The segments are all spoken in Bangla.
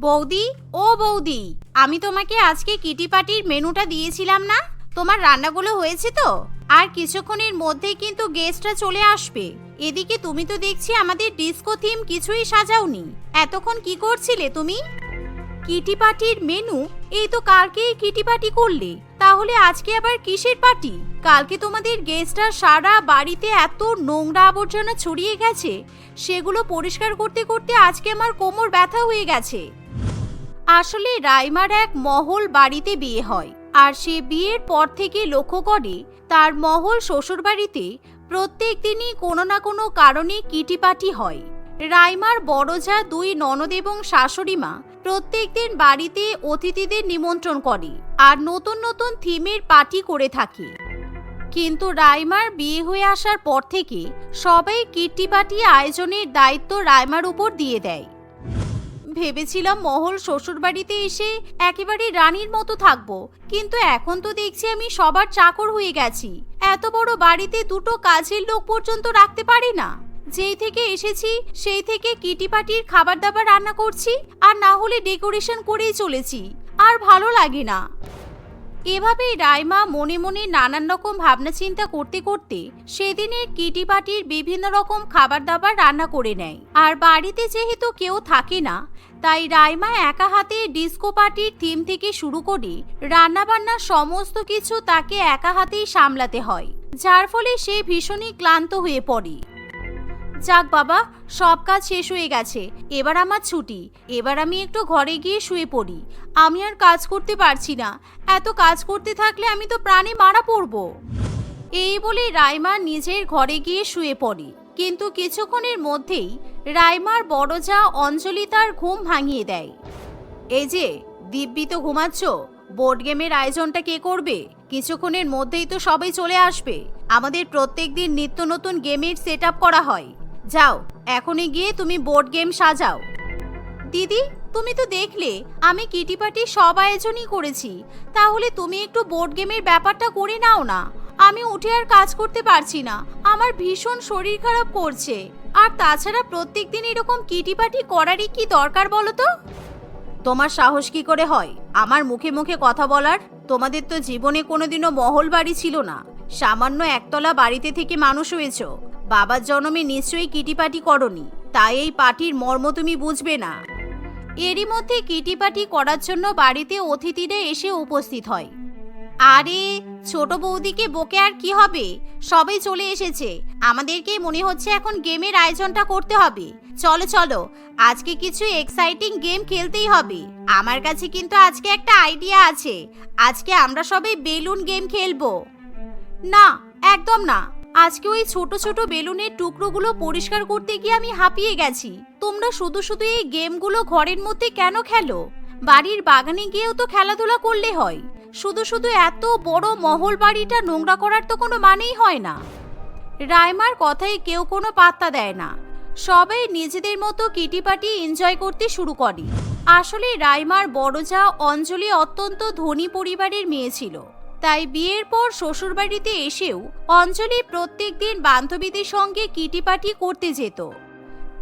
বৌদি, ও বৌদি, আমি তোমাকে আজকে কিটি পার্টির মেনুটা দিয়েছিলাম না? তোমার রান্নাগুলো হয়েছে তো? আর কিছুক্ষণের মধ্যেই কিন্তু গেস্টরা চলে আসবে। এদিকে তুমি তো দেখছি আমাদের ডিস্কো থিম কিছুই সাজাওনি। এতক্ষণ কি করছিলে তুমি? কিটি পার্টির মেনু? এই তো কালকেই কিটি পার্টি করলে। তাহলে আজকে আবার কিসের পার্টি কালকে তোমাদের গেস্টরা সারা বাড়িতে এত নোংরা আবর্জনা ছড়িয়ে গেছে। সেগুলো পরিষ্কার করতে করতে আজকে আমার কোমর ব্যথা হয়ে গেছে। আসলে রাইমার এক মহল বাড়িতে বিয়ে হয়, আর সে বিয়ের পর থেকে লক্ষ্য করে তার মহল শ্বশুরবাড়িতে প্রত্যেক দিনই কোনো না কোনো কারণে কিটিপাটি হয়। রাইমার বড় যা দুই ননদ এবং শাশুড়ি মা প্রত্যেক দিন বাড়িতে অতিথিদের নিমন্ত্রণ করে, আর নতুন নতুন থিমের পার্টি করে থাকে। কিন্তু রাইমার বিয়ে হয়ে আসার পর থেকে সবাই কিট্টি পার্টি আয়োজনের দায়িত্ব রাইমার উপর দিয়ে দেয়। ভেবেছিলাম মহল শ্বশুর বাড়িতে এসে একেবারে রানীর মতো থাকব। কিন্তু এখন তো দেখছি আমি সবার চাকর হয়ে গেছি। এত বড় বাড়িতে দুটো কাজের লোক পর্যন্ত রাখতে পারি না। যেই থেকে এসেছি, সেই থেকে কিটি পাটির খাবার দাবার রান্না করছি, আর না হলে ডেকোরেশন করেই চলেছি। আর ভালো লাগে না। এভাবেই রাইমা মনে মনে নানান রকম ভাবনা চিন্তা করতে করতে সেদিনের কিটি পাটির বিভিন্ন রকম খাবার দাবার রান্না করে নেয়। আর বাড়িতে যেহেতু কেউ থাকে না, তাই রাইমা একা হাতে ডিস্কো পার্টির থিম থেকে শুরু করে রান্নাবান্না সমস্ত কিছু তাকে একা হাতেই সামলাতে হয়, যার ফলে সে ভীষণই ক্লান্ত হয়ে পড়ে। যাক বাবা, সব কাজ শেষ হয়ে গেছে। এবার আমার ছুটি। এবার আমি একটু ঘরে গিয়ে শুয়ে পড়ি। আমি আর কাজ করতে পারছি না। এত কাজ করতে থাকলে আমি তো প্রাণে মারা পড়ব। এই বলে রাইমা নিজের ঘরে গিয়ে শুয়ে পড়ে। কিন্তু কিছুক্ষণের মধ্যেই রাইমার বড় যা অঞ্জলি তার ঘুম ভাঙিয়ে দেয়। এই যে, দিব্যি তো ঘুমাচ্ছ? বোর্ড গেমের আয়োজনটা কে করবে? কিছুক্ষণের মধ্যেই তো সবাই চলে আসবে। আমাদের প্রত্যেক দিন নিত্য নতুন গেমের সেট করা হয়। যাও, এখনই গিয়ে তুমি বোর্ড গেম সাজাও। দিদি, তুমি তো দেখলে, আমি কিটি পার্টি সব আয়োজনই করেছি। তাহলে তুমি একটু বোর্ড গেমের ব্যাপারটা করে নাও না। আমি উঠে আর কাজ করতে পারছি না। আমার ভীষণ শরীর খারাপ করছে। আর তাছাড়া প্রত্যেক দিন এরকম কিটি পার্টি করারই কি দরকার বলো তো? তোমার সাহস কি করে হয়? আমার মুখে মুখে কথা বলার? তোমাদের তো জীবনে কোনোদিনও মহল বাড়ি ছিল না। সামান্য একতলা বাড়িতে থেকে মানুষ হয়েছ। বাবার জন্মে নিশ্চয়ই কিটিপাটি করনি, তাই এই পার্টির মর্ম তুমি বুঝবে না। এরই মধ্যে কিটিপাটি করার জন্য বাড়িতে অতিথিরা এসে উপস্থিত হয়। আরে, ছোট বৌদিকে বকে আর কি হবে? সবাই চলে এসেছে। আমাদেরকে মনে হচ্ছে এখন গেমের আয়োজনটা করতে হবে। চলো চলো, আজকে কিছু এক্সাইটিং গেম খেলতেই হবে। আমার কাছে কিন্তু আজকে একটা আইডিয়া আছে। আজকে আমরা সবাই বেলুন গেম খেলব। না, একদম না। আজকে ওই ছোট ছোট বেলুনের টুকরোগুলো পরিষ্কার করতে গিয়ে আমি হাঁপিয়ে গেছি। তোমরা শুধু শুধু এই গেমগুলো ঘরের মধ্যে কেন খেলো? বাড়ির বাগানে গিয়েও তো খেলাধুলা করলে হয়। শুধু শুধু এত বড় মহল বাড়িটা নোংরা করার তো কোনো মানেই হয় না। রাইমার কথায় কেউ কোনো পাত্তা দেয় না। সবাই নিজেদের মতো কিটিপাটি এনজয় করতে শুরু করে। আসলে রাইমার বড় যা অঞ্জলি অত্যন্ত ধনী পরিবারের মেয়ে ছিল। তাই বিয়ের পর শ্বশুরবাড়িতে এসেও অঞ্জলি প্রত্যেক দিন বান্ধবীদের সঙ্গে কিটিপাটি করতে যেত।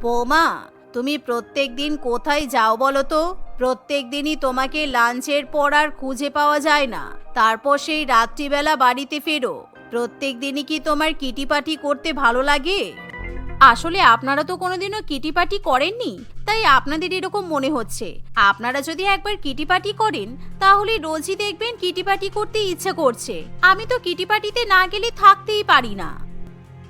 বৌমা, তুমি প্রত্যেক দিন কোথায় যাও বলো তো? প্রত্যেক দিনই তোমাকে লাঞ্চের পর আর খুঁজে পাওয়া যায় না। তারপর সেই রাত্রিবেলা বাড়িতে ফেরো। প্রত্যেক দিনই কি তোমার কিটিপাটি করতে ভালো লাগে? আসলে আপনারা তো কোনোদিনও কিটিপাটি করেননি, তাই আপনাদের এরকম মনে হচ্ছে। আপনারা যদি একবার কিটিপাটি করেন, তাহলে রোজই দেখবেন কিটিপাটি করতে ইচ্ছে করছে। আমি তো কিটিপাটিতে না গেলে থাকতেই পারি না।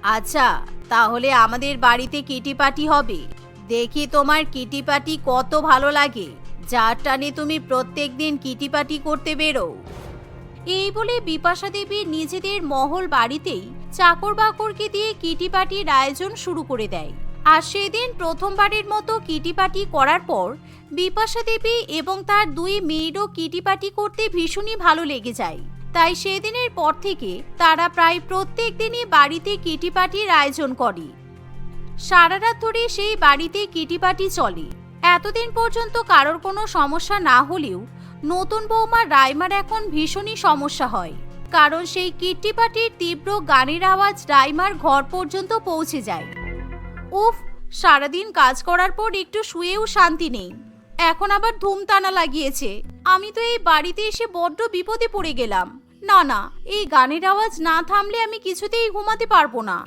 আচ্ছা তাহলে আমাদের বাড়িতে কিটিপাটি হবে। দেখি তোমার কিটিপাটি কত ভালো লাগে। যার টানে তুমি প্রত্যেক দিন কিটিপাটি করতে বেরো। এই বলে বিপাশা দেবী নিজেদের মহল বাড়িতেই চাকর বাকরকে দিয়ে কিটিপাটির আয়োজন শুরু করে দেয়। আর সেদিন প্রথমবারের মতো কিটিপাটি করার পর বিপাশা দেবী এবং তার দুই মেয়েরও কিটিপাটি করতে ভীষণই ভালো লেগে যায়। তাই সেদিনের পর থেকে তারা প্রায় প্রত্যেক দিনই বাড়িতে কিটিপাটির আয়োজন করে। সারা রাত ধরে সেই বাড়িতে কিটিপাটি চলে। এতদিন পর্যন্ত কারোর কোনো সমস্যা না হলেও নতুন বৌমা রাইমার এখন ভীষণই সমস্যা হয়। কারণ সেই কিট্টি পার্টির তীব্র গানের আওয়াজ রাইমার ঘর পর্যন্ত পৌঁছে যায়। উফ, সারাদিন কাজ করার পর একটু শুয়েও শান্তি নেই। এখন আবার ধুমতানা লাগিয়েছে। আমি তো এই বাড়িতে এসে বড্ড বিপদে পড়ে গেলাম। না না, এই গানের আওয়াজ না থামলে আমি কিছুতেই ঘুমাতে পারব না।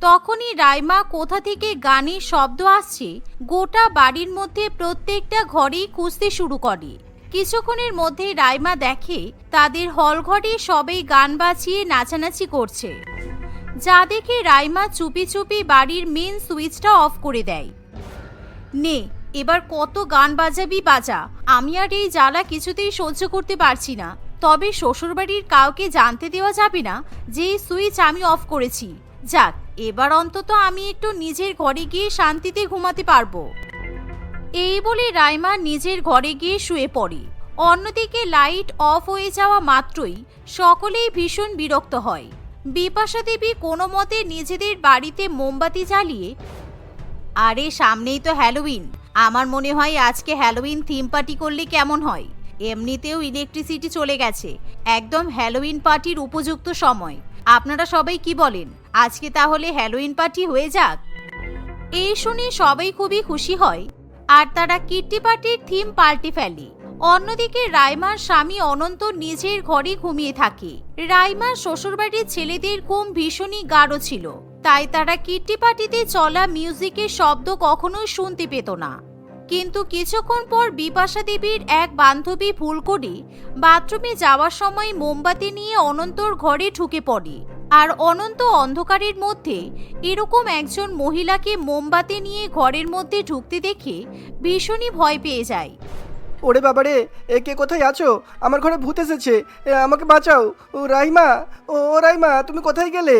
তখনই রাইমা কোথা থেকে গানের শব্দ আসছে, গোটা বাড়ির মধ্যে প্রত্যেকটা ঘরেই খুঁজতে শুরু করে। কিছুক্ষণের মধ্যে রাইমা দেখে তাদের হল ঘরে সবাই গান বাজিয়ে নাচানাচি করছে। যা দেখে রাইমা চুপি চুপি বাড়ির মেন সুইচটা অফ করে দেয়। নে, এবার কত গান বাজাবি বাজা। আমি আর এই জ্বালা কিছুতেই সহ্য করতে পারছি না। তবে শ্বশুরবাড়ির কাউকে জানতে দেওয়া যাবে না যে সুইচ আমি অফ করেছি। যাক, এবার অন্তত আমি একটু নিজের ঘরে গিয়ে শান্তিতে ঘুমাতে পারব। এই বলে রাইমা নিজের ঘরে গিয়ে শুয়ে পড়ে। অন্যদিকে লাইট অফ হয়ে যাওয়া মাত্রই সকলেই ভীষণ বিরক্ত হয়। বিপাশা দেবী কোনো মতে নিজেদের বাড়িতে মোমবাতি জ্বালিয়ে, আরে, সামনেই তো হ্যালোউইন আমার মনে হয় আজকে হ্যালোউইন থিম পার্টি করলে কেমন হয়? এমনিতেও ইলেকট্রিসিটি চলে গেছে। একদম হ্যালোউইন পার্টির উপযুক্ত সময়। আপনারা সবাই কি বলেন? আজকে তাহলে হ্যালোউইন পার্টি হয়ে যাক? এই শুনে সবাই খুবই খুশি হয়। আর তারা কিট্টি পার্টির থিম পাল্টে ফেলে। অন্যদিকে রাইমার স্বামী অনন্ত নিজের ঘরে ঘুমিয়ে থাকে। রাইমার শ্বশুরবাড়ির ছেলেদের ঘুম ভীষণই গাঢ় ছিল। তাই তারা কিট্টি পার্টিতে চলা মিউজিকের শব্দ কখনোই শুনতে পেত না। কিন্তু কিছুক্ষণ পর বিপাশা দেবীর এক বান্ধবী ভুল করে বাথরুমে যাওয়ার সময় মোমবাতি নিয়ে অনন্তর ঘরে ঢুকে পড়ে। আর অনন্ত অন্ধকারের মধ্যে এরকম একজন মহিলাকে মোমবাতি নিয়ে ঘরের মধ্যে ঢুকতে দেখে ভীষণই ভয় পেয়ে যায়। ওরে বাবারে এ কে কোথায় আছো? আমার ঘরে ভূত এসেছে। এ, আমাকে বাঁচাও। ও রাইমা ও ও রাইমা তুমি কোথায় গেলে?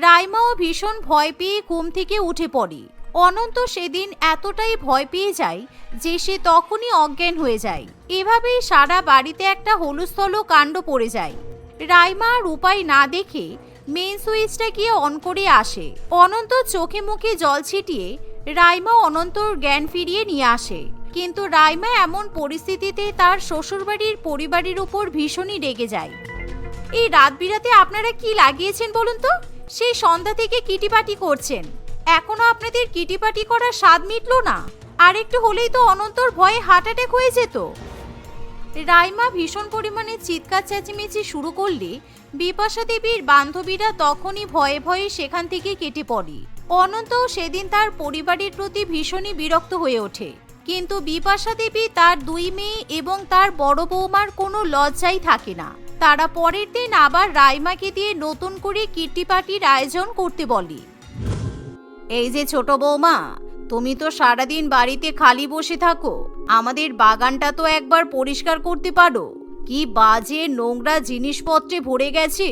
রাইমাও ভীষণ ভয় পেয়ে ঘুম থেকে উঠে পড়ে। অনন্ত সেদিন এতটাই ভয় পেয়ে যায় যে সে তখনই অজ্ঞান হয়ে যায়। এভাবেই সারা বাড়িতে একটা হলুস্থল কাণ্ড পড়ে যায়। রাইমা আর উপায় না দেখে মেন সুইচটা গিয়ে অন করে আসে। অনন্ত চোখে মুখে জল ছিটিয়ে রাইমা অনন্তর জ্ঞান ফিরিয়ে নিয়ে আসে। কিন্তু রাইমা এমন পরিস্থিতিতে তার শ্বশুরবাড়ির পরিবারের উপর ভীষণই রেগে যায়। এই রাত বিরাতে আপনারা কি লাগিয়েছেন বলুন তো? সেই সন্ধ্যা থেকে কিটিপাটি করছেন। এখনও আপনাদের কিটিপাটি করার স্বাদ মিটলো না। আর একটু হলেই তো অনন্তর ভয়ে হার্ট অ্যাটাক হয়ে যেত। রাইমা ভীষণ পরিমাণে চিৎকার চেঁচিমেচি শুরু করলে বিপাশা দেবীর বান্ধবীরা তখনই ভয়ে ভয়ে সেখান থেকে কেটে পড়ে। অনন্তও সেদিন তার পরিবারের প্রতি ভীষণই বিরক্ত হয়ে ওঠে। কিন্তু বিপাশা দেবী তার দুই মেয়ে এবং তার বড় বৌমার কোনো লজ্জাই থাকে না। তারা পরের দিন আবার রাইমাকে দিয়ে নতুন করে কিট্টি পার্টির আয়োজন করতে বলে। এই যে ছোট বৌমা তুমি তো সারাদিন বাড়িতে খালি বসে থাকো। আমাদের বাগানটা তো একবার পরিষ্কার করতে পারো। কি বাজে নোংরা জিনিসপত্রে ভরে গেছে।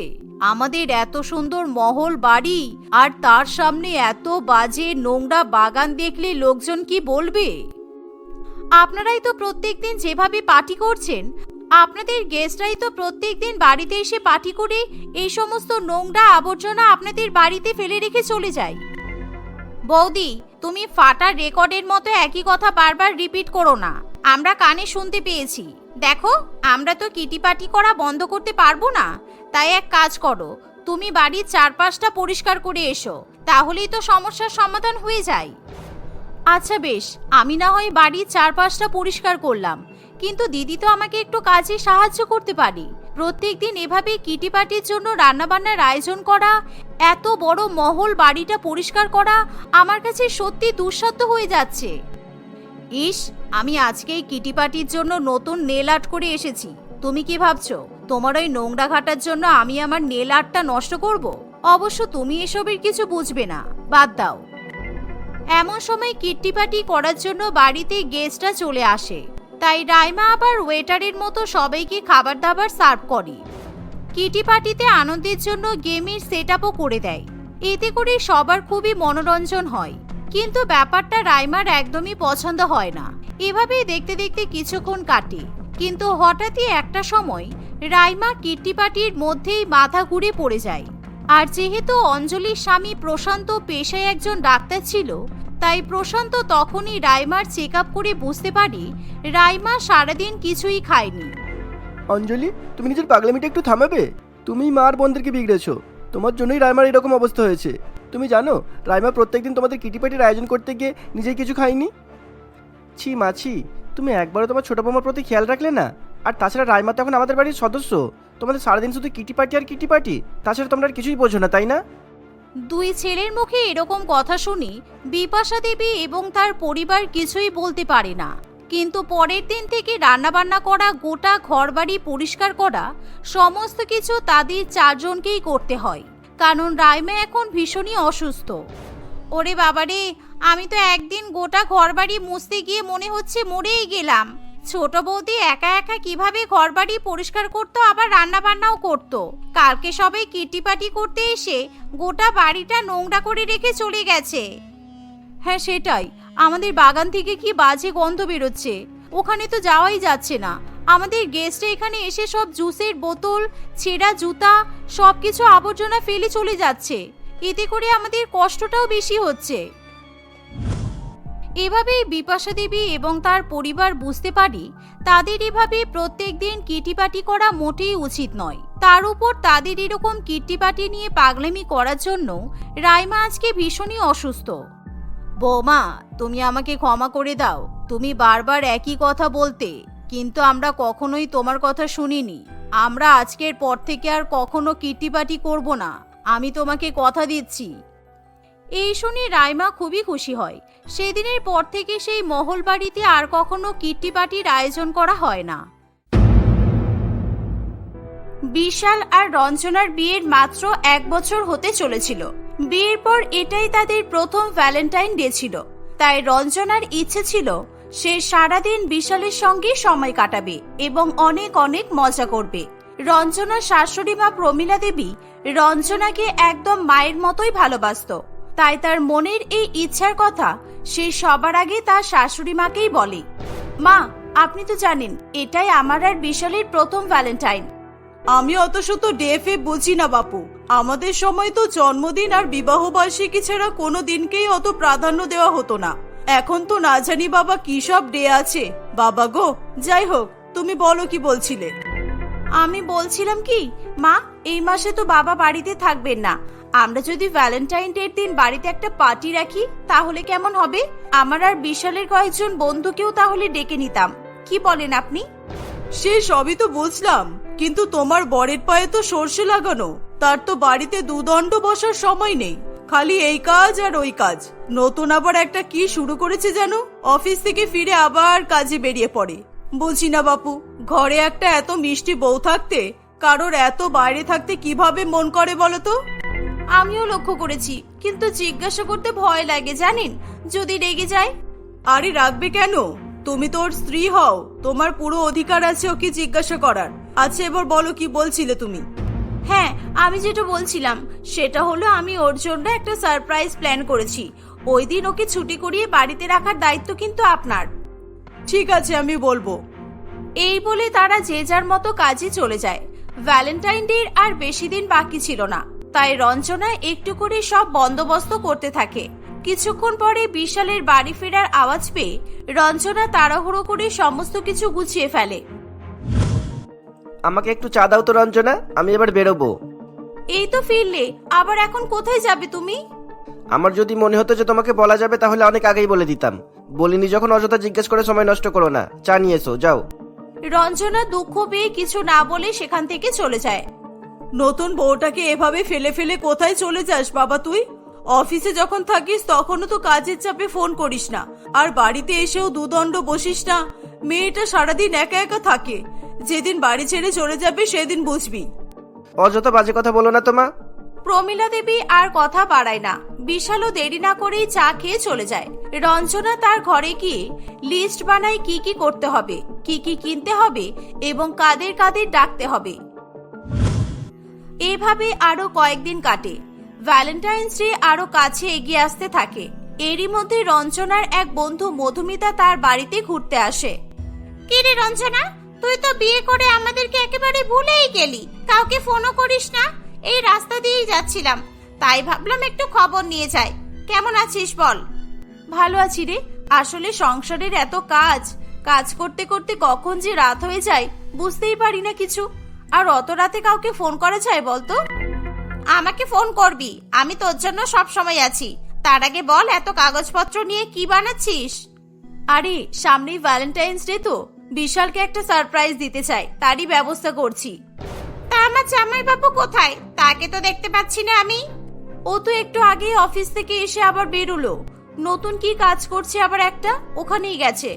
আমাদের এত সুন্দর মহল বাড়ি, আর তার সামনে এত বাজে নোংরা বাগান দেখলে লোকজন কি বলবে? আপনারাই তো প্রত্যেকদিন যেভাবে পার্টি করছেন, আপনাদের গেস্টরাই তো প্রত্যেকদিন বাড়িতে এসে পার্টি করে এই সমস্ত নোংরা আবর্জনা আপনাদের বাড়িতে ফেলে রেখে চলে যায়। বৌদি, তুমি ফাটা রেকর্ডের মতো একই কথা বারবার রিপিট করো না। আমরা কানে শুনতে পেয়েছি। দেখো, আমরা তো কিটিপাটি করা বন্ধ করতে পারব না। তাই এক কাজ করো, তুমি বাড়ির চারপাশটা পরিষ্কার করে এসো। তাহলেই তো সমস্যার সমাধান হয়ে যায়। আচ্ছা বেশ, আমি না হয় বাড়ির চারপাশটা পরিষ্কার করলাম। কিন্তু দিদি তো আমাকে একটু কাজে সাহায্য করতে পারি। প্রত্যেকদিন এভাবে কিটি পার্টির জন্য রান্নাবান্নার আয়োজন করা, এত বড় মহল বাড়িটা পরিষ্কার করা আমার কাছে সত্যি দুঃসাধ্য হয়ে যাচ্ছে। ইস, আমি আজকেই কিটি পার্টির জন্য নতুন নেল আর্ট করে এসেছি। তুমি কি ভাবছ, তোমার ওই নোংরা ঘাটার জন্য আমি আমার নেল আর্টটা নষ্ট করব? অবশ্য তুমি এসবের কিছু বুঝবে না। বাদ দাও। এমন সময় কিট্টিপাটি করার জন্য বাড়িতে গেস্টরা চলে আসে। তাই রাইমা আবার ওয়েটারের মতো সবাইকে খাবার দাবার সার্ভ করে। কিটি পার্টিতে আনন্দের জন্য গেমের সেট করে দেয়। এতে করে সবার খুবই মনোরঞ্জন হয়। কিন্তু ব্যাপারটা রাইমার একদমই পছন্দ হয় না। এভাবেই দেখতে দেখতে কিছুক্ষণ কাটে। কিন্তু হঠাৎই একটা সময় রাইমা কিট্টি পার্টির মধ্যেই মাথা ঘুরে পড়ে যায়। আর যেহেতু অঞ্জলির স্বামী প্রশান্ত পেশায় একজন ডাক্তার ছিল তাই প্রশান্ত তখনই রাইমার চেক আপ করে বুঝতে পারি রাইমা সারাদিন কিছুই খায়নি। অঞ্জলি, তুমি নিজের পাগলামিটা একটু থামাবে? তুমি মার বোনদেরকে বিগড়েছো। তোমার জন্যই রাইমার এরকম অবস্থা হয়েছে। তুমি জানো, রাইমা প্রত্যেকদিন তোমাদের কিটি পার্টির আয়োজন করতে গিয়ে নিজে কিছু খায়নি? ছি মাছি, তুমি একবারও তোমার ছোট বৌমার প্রতি খেয়াল রাখলে না? আর তাছাড়া রাইমা তো এখন আমাদের বাড়ির সদস্য। তোমাদের সারাদিন শুধু কিটি পার্টি আর কিটি পার্টি? তাছাড়া তোমরা আর কিছুই বোঝো না, তাই না? দুই ছেলের মুখে এরকম কথা শুনি বিপাশা দেবী এবং তার পরিবার কিছুই বলতে পারে না। কিন্তু পরের দিন থেকে রান্নাবান্না করা, গোটা ঘরবাড়ি পরিষ্কার করা, সমস্ত কিছু তাদের চারজনকেই করতে হয়। কারণ রাইমা এখন ভীষণই অসুস্থ। ওরে বাবারে, আমি তো একদিন গোটা ঘরবাড়ি মুছতে গিয়ে মনে হচ্ছে মরেই গেলাম। ছোট বৌদি একা একা কীভাবে ঘরবাড়ি পরিষ্কার করতো, আবার রান্না বান্নাও করতো। কালকে সবাই কিটিপাটি করতে এসে গোটা বাড়িটা নোংরা করে রেখে চলে গেছে। হ্যাঁ সেটাই। আমাদের বাগান থেকে কি বাজে গন্ধ বেরোচ্ছে? ওখানে তো যাওয়াই যাচ্ছে না। আমাদের গেস্টে এখানে এসে সব জুসের বোতল, ছেঁড়া জুতা সব কিছু আবর্জনা ফেলে চলে যাচ্ছে। এতে করে আমাদের কষ্টটাও বেশি হচ্ছে। এভাবেই বিপাশা দেবী এবং তার পরিবার বুঝতে পারি, তাদের এভাবে প্রত্যেক দিন কিটিপাটি করা মোটেই উচিত নয়। তার উপর তাদের এরকম কিটিপাটি নিয়ে পাগলামি করার জন্য রাইমা আজকে ভীষণই অসুস্থ। বৌমা, তুমি আমাকে ক্ষমা করে দাও। তুমি বারবার একই কথা বলতে, কিন্তু আমরা কখনোই তোমার কথা শুনিনি। আমরা আজকের পর থেকে আর কখনো কিটিপাটি করব না। আমি তোমাকে কথা দিচ্ছি। এই শুনে রাইমা খুবই খুশি হয়। সেদিনের পর থেকে সেই মহল বাড়িতে আর কখনো কিট্টি পার্টির আয়োজন করা হয় না। বিশাল আর রঞ্জনার বিয়ের মাত্র এক বছর হতে চলেছিল। বিয়ের পর এটাই তাদের প্রথম ভ্যালেন্টাইন ডে ছিল। তাই রঞ্জনার ইচ্ছে ছিল, সে সারাদিন বিশালের সঙ্গে সময় কাটাবে এবং অনেক অনেক মজা করবে। রঞ্জনার শাশুড়ি মা প্রমীলা দেবী রঞ্জনাকে একদম মায়ের মতোই ভালোবাসতো। তাই তার মনের এই ইচ্ছার কথা সে সবার আগে তার শাশুড়ি মাকেই বলে। মা আপনি তো জানেন এটাই আমার আর বিশালের প্রথম ভ্যালেন্টাইন আমি অত শত ডেফে বুঝি না বাপু। আমাদের সময় তো জন্মদিন আর বিবাহ বার্ষিকী ছাড়া কোনো দিনকেই অত প্রাধান্য দেওয়া হতো না। এখন তো না জানি বাবা কি সব ডে আছে। বাবা গো যাই হোক তুমি বলো কি বলছিলে? আমি বলছিলাম কি মা এই মাসে তো বাবা বাড়িতে থাকবেন না। আমরা যদি ভ্যালেন্টাইন ডের দিন বাড়িতে একটা পার্টি রাখি, তাহলে কেমন হবে? আমার আর বিশালের কয়েকজন বন্ধুকেও তাহলে ডেকে নিতাম। কি বলেন আপনি? সে সবই তো বুঝলাম, কিন্তু তোমার বরের পায়ে তো সর্ষে লাগানো। তার তো বাড়িতে দুদণ্ড বসার সময় নেই, খালি এই কাজ আর ওই কাজ। নতুন আবার একটা কি শুরু করেছে যেন? অফিস থেকে ফিরে আবার কাজে বেরিয়ে পড়ে। বুঝি না বাপু, ঘরে একটা এত মিষ্টি বউ থাকতে, কারোর এত বাইরে থাকতে কীভাবে মন করে বলো তো? আমিও লক্ষ্য করেছি কিন্তু জিজ্ঞাসা করতে ভয় লাগে জানেন? যদি রেগে যায়? আরে রাখবে কেন? তুমি তোর স্ত্রী হও তোমার পুরো অধিকার আছে ওকে জিজ্ঞাসা করার। আচ্ছা এবার বলো কি বলছিলে তুমি? হ্যাঁ আমি যেটা বলছিলাম সেটা হলো আমি ওর জন্য একটা সারপ্রাইজ প্ল্যান করেছি। ওই দিন ওকে ছুটি করিয়ে বাড়িতে রাখার দায়িত্ব কিন্তু আপনার। ঠিক আছে আমি বলব। এই বলে তারা যে যার মতো কাজে চলে যায়। ভ্যালেন্টাইন ডে আর বেশি দিন বাকি ছিল না। তাই রঞ্জনা একটু করে সব বন্দোবস্ত করতে থাকে। কিছুক্ষণ পরে বিশালের বাড়ি ফেরার আওয়াজ পেয়ে রঞ্জনা তাড়াহুড়ো করে সমস্ত কিছু গুছিয়ে ফেলে। আমাকে একটু চা দাও তো রঞ্জনা আমি এবার বেরোবো। এই তো ফিরলে আবার এখন কোথায় যাবে তুমি? আমার যদি মনে হতো যে তোমাকে বলা যাবে তাহলে অনেক আগেই বলে দিতাম। বলিনি যখন অযথা জিজ্ঞেস করে সময় নষ্ট করো না। চা নিয়ে এসো যাও। রঞ্জনা দুঃখ পেয়ে কিছু না বলে সেখান থেকে চলে যায়। নতুন বউটাকে এভাবে ফেলে ফেলে কোথায় চলে যাস বাবা তুই? অফিসে যখন থাকিস তখনও তো কাজের চাপে ফোন করিস না। আর বাড়িতে এসেও দুদণ্ড বসিস না। মেয়েটা সারাদিন একা একা থাকে। যেদিন বাড়ি ছেড়ে চলে যাবে সেদিন বুঝবি। অযথা বাজে কথা বলো না তোমা প্রমিলা দেবী আর কথা বাড়ায় না। বিশালও দেরি না করেই চা খেয়ে চলে যায়। রঞ্জনা তার ঘরে গিয়ে লিস্ট বানায় কি কি করতে হবে কি কি কিনতে হবে এবং কাদের কাদের ডাকতে হবে। এভাবে আরও কয়েকদিন কাটে। ভ্যালেন্টাইন্স ডে আরও কাছে এগিয়ে আসতে থাকে। এরই মধ্যে রঞ্জনার এক বন্ধু মধুমিতা তার বাড়িতে ঘুরতে আসে। কি রে রঞ্জনা তুই তো বিয়ে করে আমাদেরকে একেবারে ভুলেই গেলি। কাউকে ফোনও করিস না। এই রাস্তা দিয়েই যাচ্ছিলাম। তাই ভাবলাম একটু খবর নিয়ে যাই। কেমন আছিস বল? ভালো আছি রে। আসলে সংসারের এত কাজ কাজ করতে করতে কখন যে রাত হয়ে যায় বুঝতেই পারি না কিছু। আর অত রাতে কাউকে ফোন করা যায় বলতো? আমাকে ফোন করবি, আমি তোর জন্য সব সময় আছি। তার আগে বল, এত কাগজপত্র নিয়ে কি বানাচ্ছিস? আরে, সামনেই ভ্যালেন্টাইন্স ডে তো। বিশালকে একটা সারপ্রাইজ দিতে চাই, তারই ব্যবস্থা করছি। তা আমার জামাই বাবু কোথায়? তাকে তো দেখতে পাচ্ছি না আমি। ও তো একটু আগে অফিস থেকে এসে আবার বেরোলো। নতুন কি কাজ করছে আবার একটা? ওখানেই গেছে।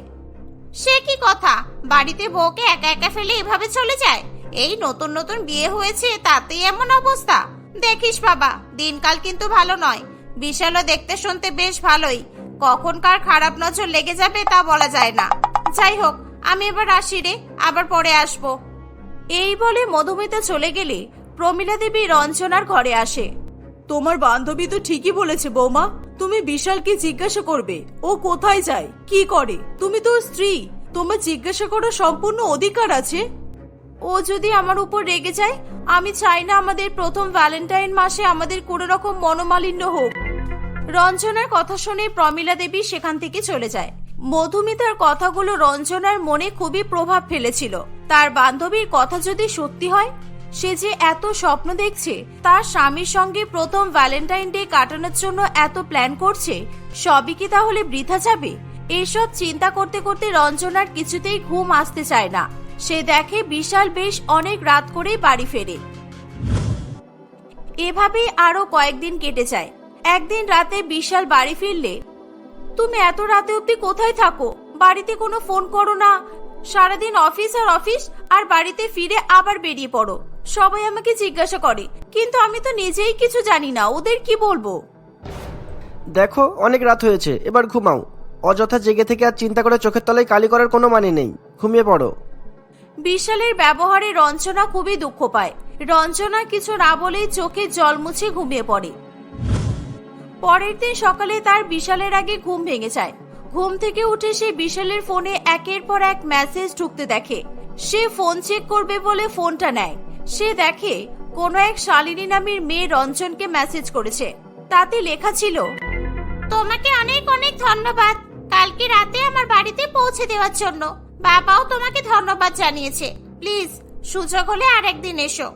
সে কি কথা? বাড়িতে বউকে একা একা ফেলে এভাবে চলে যায়? এই নতুন নতুন বিয়ে হয়েছে তাতেই এমন অবস্থা। দেখিস বাবা দিনকাল কিন্তু ভালো নয়। বিশালও দেখতে শুনতে বেশ ভালোই। কখন কার খারাপ নজর লেগে যাবে তা বলা যায় না। যাই হোক আমি এবার আসি রে আবার পরে আসব। এই বলে মধুমিতা চলে গেলে প্রমীলা দেবী রঞ্জনার ঘরে আসে। তোমার বান্ধবী তো ঠিকই বলেছে বৌমা। তুমি বিশালকে জিজ্ঞাসা করবে ও কোথায় যায় কি করে? তুমি তো স্ত্রী। তোমার জিজ্ঞাসা করার সম্পূর্ণ অধিকার আছে। ও যদি আমার উপর রেগে যায়, আমি চাই না আমাদের প্রথম ভ্যালেন্টাইন মাসে আমাদের কোনো রকম মনোমালিন্য হোক। রঞ্জনার কথা শুনে প্রমিলা দেবী সেখান থেকে চলে যায়। মধুমিতার কথাগুলো রঞ্জনার মনে খুবই প্রভাব ফেলেছিল। তার বান্ধবীর কথা যদি সত্যি হয়, সে যে এত স্বপ্ন দেখছে, তার স্বামীর সঙ্গে প্রথম ভ্যালেন্টাইন ডে কাটানোর জন্য এত প্ল্যান করছে, সবই কি তাহলে বৃথা যাবে? এসব চিন্তা করতে করতে রঞ্জনার কিছুতেই ঘুম আসতে চায় না। সে দেখে বিশাল বেশ অনেক রাত করেই বাড়ি ফেরে। এভাবেই আরও কয়েকদিন কেটে যায়। একদিন রাতে বিশাল বাড়ি ফিরলে, তুমি এত রাতে অব্দি কোথায় থাকো? বাড়িতে কোনো ফোন করো না। সারাদিন অফিস আর অফিস, আর বাড়িতে ফিরে আবার বেরিয়ে পড়ো। সবাই আমাকে জিজ্ঞাসা করে, কিন্তু আমি তো নিজেই কিছু জানি না, ওদের কি বলব? দেখো, অনেক রাত হয়েছে, এবার ঘুমাও। অযথা জেগে থেকে আর চিন্তা করে চোখের তলায় কালি করার কোনো মানে নেই। ঘুমিয়ে পড়ো। বিশালের ব্যবহারে রঞ্জনা খুবই দুঃখ পায়। রঞ্জনা কিছু না বলেই চোখে জল মুছে ঘুমিয়ে পড়ে। পরের দিন সকালে তার বিশালের আগে ঘুম ভেঙে যায়। ঘুম থেকে উঠে সে বিশালের ফোনে একের পর এক মেসেজ ঢুকতে দেখে। সে ফোন চেক করবে বলে ফোনটা নেয়। সে দেখে কোনো এক শালিনী নামের মেয়ে রঞ্জনকে মেসেজ করেছে। তাতে লেখা ছিল, তোমাকে অনেক অনেক ধন্যবাদ। কালকে রাতে আমার বাড়িতে পৌঁছে দেওয়ার জন্য। বাবাও তোমাকে ধন্যবাদ জানিয়েছে। প্লিজ সুযোগ হলে আরেকদিন এসো।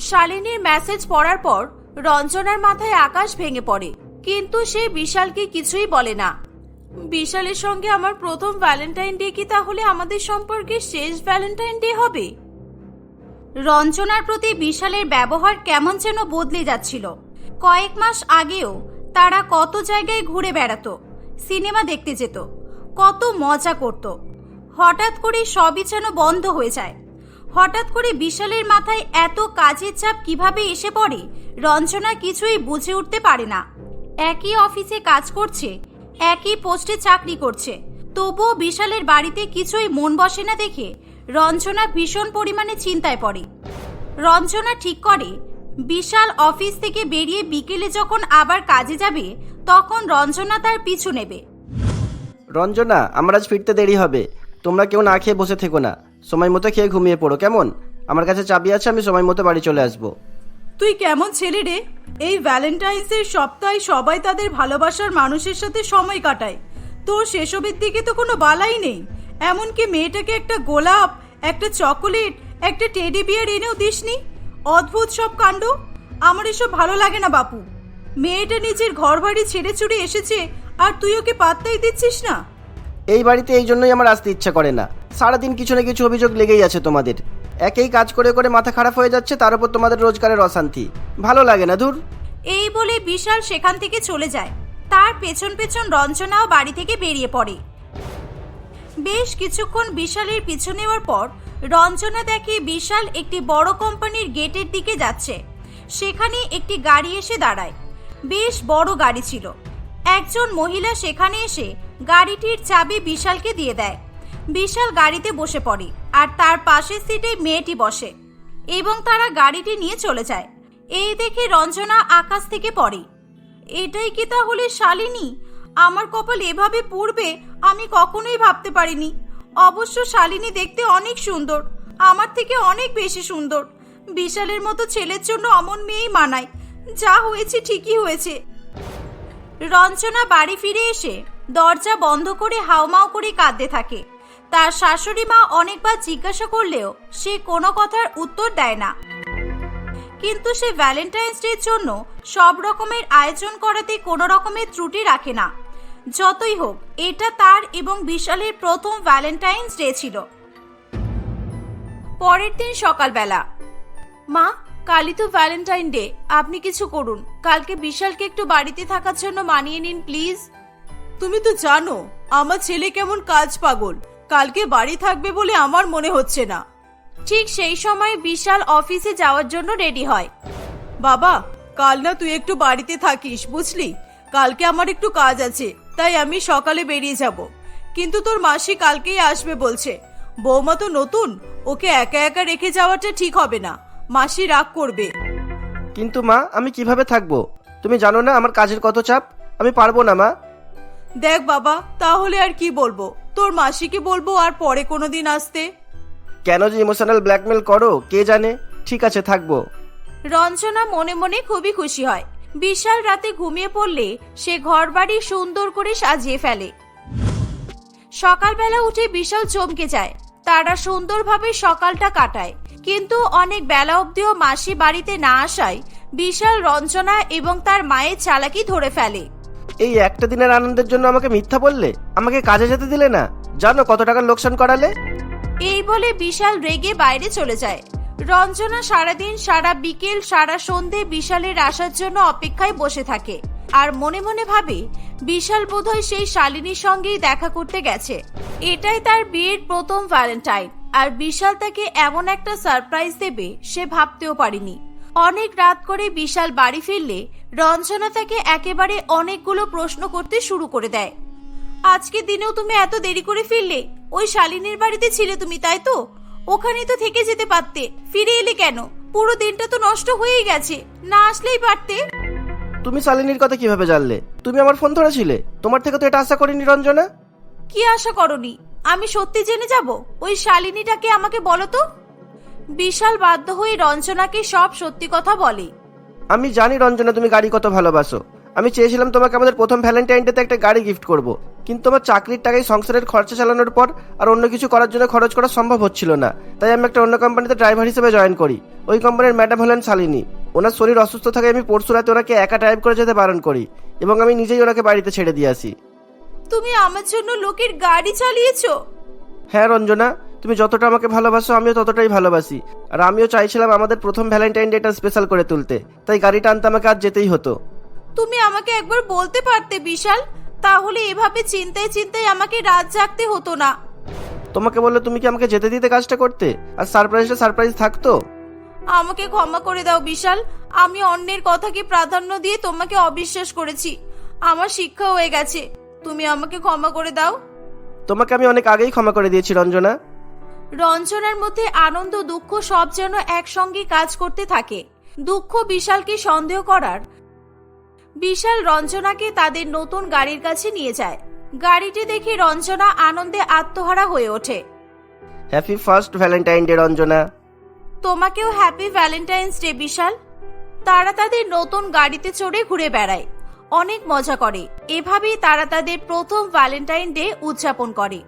শালিনীর মেসেজ পড়ার পর রঞ্জনার মাথায় আকাশ ভেঙে পড়ে। কিন্তু সে বিশালকে কিছুই বলে না। বিশালের সঙ্গে আমার প্রথম ভ্যালেন্টাইন ডে কি তাহলে আমাদের সম্পর্কে শেষ ভ্যালেন্টাইন ডে হবে? রঞ্জনার প্রতি বিশালের ব্যবহার কেমন যেন বদলে যাচ্ছিল। কয়েক মাস আগেও তারা কত জায়গায় ঘুরে বেড়াতো সিনেমা দেখতে যেত কত মজা করত। হঠাৎ করে সবই যেন বন্ধ হয়ে যায়। হঠাৎ করে বিশালের মাথায় এত কাজের চাপ কীভাবে এসে পড়ে, রঞ্জনা কিছুই বুঝে উঠতে পারে না। একই অফিসে কাজ করছে, একই পোস্টে চাকরি করছে। তবুও বিশালের বাড়িতে কিছুই মন বসে না দেখে রঞ্জনা ভীষণ পরিমাণে চিন্তায় পড়ে। রঞ্জনা ঠিক করে, বিশাল অফিস থেকে বেরিয়ে বিকেলে যখন আবার কাজে যাবে, তখন রঞ্জনা তার পিছু নেবে। রঞ্জনা, আমার আজ ফিরতে দেরি হবে। তোমরা কেউ না খেয়ে বসে থেকো না। সময় মতো খেয়ে ঘুমিয়ে পড়ো, কেমন? আমার কাছে চাবি আছে, আমি সময় মতো বাড়ি চলে আসব। তুই কেমন ছেলে রে? এই ভ্যালেন্টাইন্সের সপ্তাহে সবাই তাদের ভালোবাসার মানুষের সাথে সময় কাটায়। তো সেসবের দিকে তো কোনো বালাই নেই। এমনকি মেয়েটাকে একটা গোলাপ, একটা চকোলেট, একটা টেডি বিয়ার এনেও দিসনি? অদ্ভুত সব কাণ্ড। আমার এসব ভালো লাগে না, বাপু। মেয়েটা নিজের ঘর বাড়ি ছেড়ে চুড়ে এসেছে, আর তুই ওকে পাত্তাই দিচ্ছিস না? এই বাড়িতে এই জন্যই আমার আসতে ইচ্ছা করে না। সারাদিন কিছু না কিছু অভিযোগ লেগেই আছে তোমাদের। একেই কাজ করে করে মাথা খারাপ হয়ে যাচ্ছে, তার উপর তোমাদের রোজগারের অশান্তি। ভালো লাগে না, ধুর। এই বলে বিশাল সেখান থেকে চলে যায়। তার পেছন পেছন রঞ্জনাও বাড়ি থেকে বেরিয়ে পড়ে। বেশ কিছুক্ষণ বিশালের পিছু নেওয়ার পর রঞ্জনা দেখে বিশাল একটি বড় কোম্পানির গেটের দিকে যাচ্ছে। সেখানে একটি গাড়ি এসে দাঁড়ায়। বেশ বড় গাড়ি ছিল। একজন মহিলা সেখানে এসে গাড়িটির চাবি বিশালকে দিয়ে দেয়। বিশাল গাড়িতে বসে পড়ে আর তার পাশের সিটে মেয়েটি বসে এবং তারা গাড়িটি নিয়ে চলে যায়। এই দেখে রঞ্জনা আকাশ থেকে পড়ে। এটাই কি তাহলে শালিনী? আমার কপাল এভাবে পড়বে আমি কখনোই ভাবতে পারিনি। অবশ্য শালিনী দেখতে অনেক সুন্দর, আমার থেকে অনেক বেশি সুন্দর। বিশালের মতো ছেলের জন্য অমন মেয়েই মানায়। যা হয়েছে ঠিকই হয়েছে। রঞ্জনা বাড়ি ফিরে এসে দরজা বন্ধ করে হাউমাউ করে কাঁদতে থাকে। তার শাশুড়ি মা অনেকবার জিজ্ঞাসা করলেও সে কোনো কথার উত্তর দেয় না। কিন্তু সে ভ্যালেন্টাইন্স ডের জন্য সব রকমের আয়োজন করাতে কোনো রকমের ত্রুটি রাখে না। যতই হোক, এটা তার এবং বিশালের প্রথম ভ্যালেন্টাইন্স ডে ছিল। পরের দিন সকালবেলা, মা, কালই তো ভ্যালেন্টাইন ডে আপনি কিছু করুন। কালকে বিশালকে একটু বাড়িতে থাকার জন্য মানিয়ে নিন, প্লিজ। তুমি তো জানো আমার ছেলে কেমন কাজ পাগল। কালকে বাড়ি থাকবে বলে আমার মনে হচ্ছে না। ঠিক সেই সময় বিশাল অফিসে যাওয়ার জন্য রেডি হয়। বাবা কাল না তুই একটু বাড়িতে থাকিস বুঝলি? কালকে আমার একটু কাজ আছে তাই আমি সকালে বেরিয়ে যাব। কিন্তু তোর মাসি কালকেই আসবে বলছে। বৌমা তো নতুন ওকে একা একা রেখে যাওয়াটা ঠিক হবে না। মাসি রাগ করবে। কিন্তু মা আমি কীভাবে থাকব? তুমি জানো না আমার কাজের কত চাপ? আমি পারব না মা। দেখ বাবা তাহলে আর কি বলব? তোর মাসিকে বলব আর পরে কোনোদিন আসতে। কেন যে ইমোশনাল ব্ল্যাকমেল করো কে জানে? ঠিক আছে থাকব। রঞ্জনা মনে মনে খুবই খুশি হয়। বিশাল রাতে ঘুমিয়ে পড়লে সে ঘরবাড়ি সুন্দর করে সাজিয়ে ফেলে। সকালবেলা উঠে বিশাল চমকে যায়। তারা সুন্দরভাবে সকালটা কাটায়। কিন্তু অনেক বেলা অবধিও মাসি বাড়িতে না আসায় বিশাল রঞ্জনা এবং তার মায়ের চালাকি ধরে ফেলে। এই একটা দিনের আনন্দের জন্য আমাকে মিথ্যা বললে? আমাকে কাজে যেতে দিলে না? জানো কত টাকার লোকসান করালে? এই বলে বিশাল রেগে বাইরে চলে যায়। রঞ্জনা সারাদিন, সারা বিকেল, সারা সন্ধে বিশালের আসার জন্য অপেক্ষায় বসে থাকে। আর মনে মনে ভাবে, বিশাল বোধহয় সেই শালিনীর সঙ্গেই দেখা করতে গেছে। এটাই তার বিয়ের প্রথম ভ্যালেন্টাইন আর বিশাল তাকে এমন একটা সারপ্রাইজ দেবে সে ভাবতেও পারেনি। অনেক রাত করে বিশাল বাড়ি ফিরলে রঞ্জনা তাকে একেবারে অনেকগুলো প্রশ্ন করতে শুরু করে দেয়। আজকে দিনেও তুমি এত দেরি করে ফিরলে ওই শালিনীর বাড়িতে ছিলে তুমি তাই তো? ওখানেই তো থেকে যেতে পারতে ফিরে এলে কেন? পুরো দিনটা তো নষ্ট হয়েই গেছে না আসলেই পারতে। তুমি শালিনীর কথা কীভাবে জানলে? তুমি আমার ফোন ধরেছিলে তোমার থেকে তো এটা আশা করিনি রঞ্জনা। কি আশা করনি? আমি সত্যি জেনে যাব? ওই শালিনীটাকে আমাকে বলো তো? বিশাল বাধ্য হয়ে রঞ্জনাকে সব সত্যি কথা বলে। আমি জানি রঞ্জনা তুমি গাড়ি কত ভালোবাসো। আমি চেয়েছিলাম তোমাকে আমাদের প্রথম ভ্যালেন্টাইন ডেতে একটা গাড়ি গিফট করব। কিন্তু আমার চাকরির টাকায় সংসারের খরচা চালানোর পর আর অন্য কিছু করার জন্য খরচ করা সম্ভব হচ্ছিল না। তাই আমি একটা অন্য কোম্পানিতে ড্রাইভার হিসেবে জয়েন করি। ওই কোম্পানির ম্যাডাম হলেন শালিনী। ওনার শরীর অসুস্থ থাকে আমি পরশু রাতে ওনাকে একা ড্রাইভ করে যেতে বারণ করি এবং আমি নিজেই ওনাকে বাড়িতে ছেড়ে দিয়ে আসি। তুমি আমার জন্য লোকের গাড়ি চালিয়েছো? হ্যাঁ রঞ্জনা তুমি যতটা আমাকে ভালোবাসো আমিও ততটাই ভালোবাসি। আর আমিও চাইছিলাম আমাদের প্রথম ভ্যালেন্টাইন ডেটা স্পেশাল করে তুলতে। তাই গাড়িটা আনতে আমাকে আজ যেতেই হতো। তুমি আমাকে একবার বলতে পারতে বিশাল? তাহলে এভাবে চিন্তায় চিন্তায় আমাকে রাত জাগতে হতো না। তোমাকে বললে তুমি কি আমাকে যেতে দিতে কাজটা করতে? আর সারপ্রাইজটা সারপ্রাইজ থাকতো? আমাকে ক্ষমা করে দাও বিশাল। আমি অন্যের কথাকে প্রাধান্য দিয়ে তোমাকে অবিশ্বাস করেছি। আমার শিক্ষা হয়ে গেছে। তুমি আমাকে ক্ষমা করে দাও। তোমাকে আমি অনেক আগেই ক্ষমা করে দিয়েছি রঞ্জনা। রঞ্জনার মধ্যে আনন্দ দুঃখ সব যেন একসঙ্গে কাজ করতে থাকে। দুঃখ বিশালকে সন্দেহ করার। বিশাল রঞ্জনাকে তাদের নতুন গাড়ির কাছে নিয়ে যায়। গাড়িটি দেখে রঞ্জনা আনন্দে আত্মহারা হয়ে ওঠে। Happy first Valentine day Ranjana. তোমাকেও হ্যাপি ভ্যালেন্টাইন্স ডে বিশাল। তারা তাদের নতুন গাড়িতে চড়ে ঘুরে বেড়ায়। অনেক মজা করে। এভাবেই তারা তাদের প্রথম ভ্যালেন্টাইন ডে উদযাপন করে।